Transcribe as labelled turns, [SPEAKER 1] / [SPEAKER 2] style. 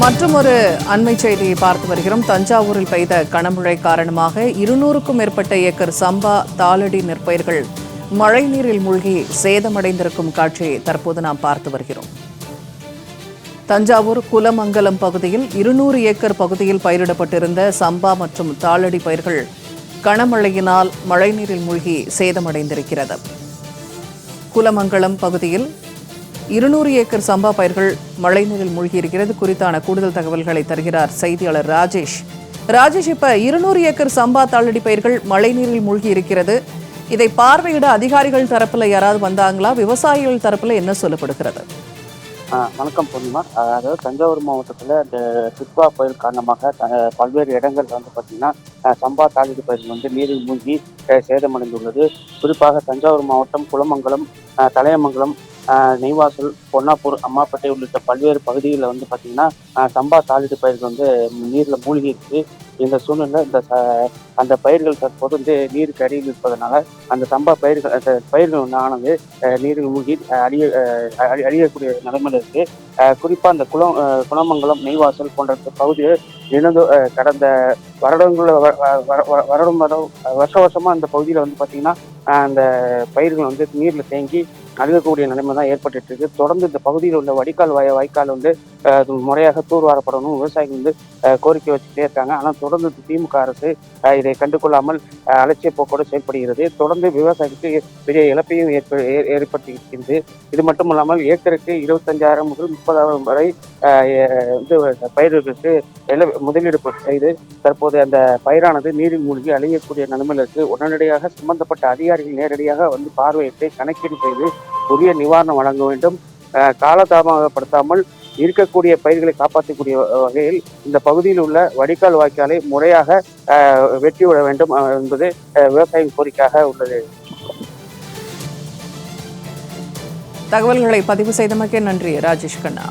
[SPEAKER 1] மற்றும் ஒரு அண்மை செய்தியை பார்த்து வருகிறோம். தஞ்சாவூரில் பெய்த கனமழை காரணமாக இருநூறுக்கும் மேற்பட்ட ஏக்கர் சம்பா தாளடி நெற்பயிர்கள் மழைநீரில் மூழ்கி சேதமடைந்திருக்கும் காட்சியை தற்போது நாம் பார்த்து வருகிறோம். தஞ்சாவூர் குலமங்கலம் பகுதியில் இருநூறு ஏக்கர் பகுதியில் பயிரிடப்பட்டிருந்த சம்பா மற்றும் தாளடி பயிர்கள் கனமழையினால் மழைநீரில் மூழ்கி சேதமடைந்திருக்கிறது. குலமங்கலம் பகுதியில் இருநூறு ஏக்கர் சம்பா பயிர்கள் மழைநீரில் மூழ்கியிருக்கிறது குறித்தான கூடுதல் தகவல்களை தருகிறார் செய்தியாளர் ராஜேஷ். ராஜேஷ் இப்ப இருநூறு ஏக்கர் சம்பா தாளடி பயிர்கள் மழைநீரில் மூழ்கி இருக்கிறது இதை பார்வையிட அதிகாரிகள் தரப்புல யாராவது வந்தாங்களா? விவசாயிகள் தரப்புல என்ன சொல்லப்படுகிறது?
[SPEAKER 2] வணக்கம் பூர்ணிமா அதாவது தஞ்சாவூர் மாவட்டத்தில் இந்த சித்வா புயல் காரணமாக பல்வேறு இடங்கள் வந்து பார்த்தீங்கன்னா சம்பா தாளிடு பயிர்கள் வந்து நீரில் மூழ்கி சேதமடைந்துள்ளது. குறிப்பாக தஞ்சாவூர் மாவட்டம் குளமங்கலம் தலையமங்கலம் நெய்வாசல் பொன்னாப்பூர் அம்மாப்பேட்டை உள்ளிட்ட பல்வேறு பகுதிகளில் வந்து பார்த்தீங்கன்னா சம்பா தாளிடு பயிர்கள் வந்து நீரில் மூழ்கி இந்த சூழ்நிலை இந்த அந்த பயிர்கள் தற்போது வந்து நீருக்கு அடியில் இருப்பதனால அந்த சம்பா பயிர்கள் அந்த பயிர்கள் வந்து ஆனது நீரில் மூழ்கி அழிய அழி- அழியக்கூடிய நிலைமையில் இருக்கு. குறிப்பாக அந்த குளம் குணமங்கலம் நெய்வாசல் போன்ற பகுதியில் இணைந்து கடந்த வருடங்கள வ- வ- வ- வருடம் வர வருஷ வருஷமாக அந்த பகுதியில் வந்து பார்த்தீங்கன்னா அந்த பயிர்கள் வந்து நீரில் தேங்கி அழுகக்கூடிய நிலைமை தான் ஏற்பட்டு இருக்கு. தொடர்ந்து இந்த பகுதியில் உள்ள வடிகால் வாய வாய்க்கால் வந்து முறையாக தூர்வாரப்படணும். விவசாயிகள் வந்து கோரிக்கை வச்சுட்டே இருக்காங்க. ஆனால் தொடர்ந்து திமுக அரசு இதை கண்டுகொள்ளாமல் அலட்சிய போக்கோடு செயல்படுகிறது. தொடர்ந்து விவசாயிகளுக்கு பெரிய இழப்பையும் ஏற்ப ஏ- ஏற்படுத்தியிருக்கிறது. இது மட்டும் இல்லாமல் ஏக்கருக்கு இருபத்தஞ்சாயிரம் முதல் முப்பதாயிரம் வரை வந்து பயிர்களுக்கு எல- முதலீடு செய்து தற்போது அந்த பயிரானது நீரில் மூழ்கி அழியக்கூடிய நிலைமையில் இருக்கு உடனடியாக சம்பந்தப்பட்ட அதிகாரிகள் நேரடியாக வந்து பார்வையிட்டு கணக்கீடு செய்து உரிய நிவாரணம் வழங்க வேண்டும். காலதாமதப்படுத்தாமல் இருக்கக்கூடிய பயிர்களை காப்பாற்றக்கூடிய வகையில் இந்த பகுதியில் உள்ள வடிகால் வாய்க்காலை முறையாக ஆஹ், வெட்டி விட வேண்டும் என்பது அஹ், விவசாயிகள் கோரிக்கையாக உள்ளது.
[SPEAKER 1] தகவல்களை பதிவு செய்தமைக்கு நன்றி ராஜேஷ் கண்ணா.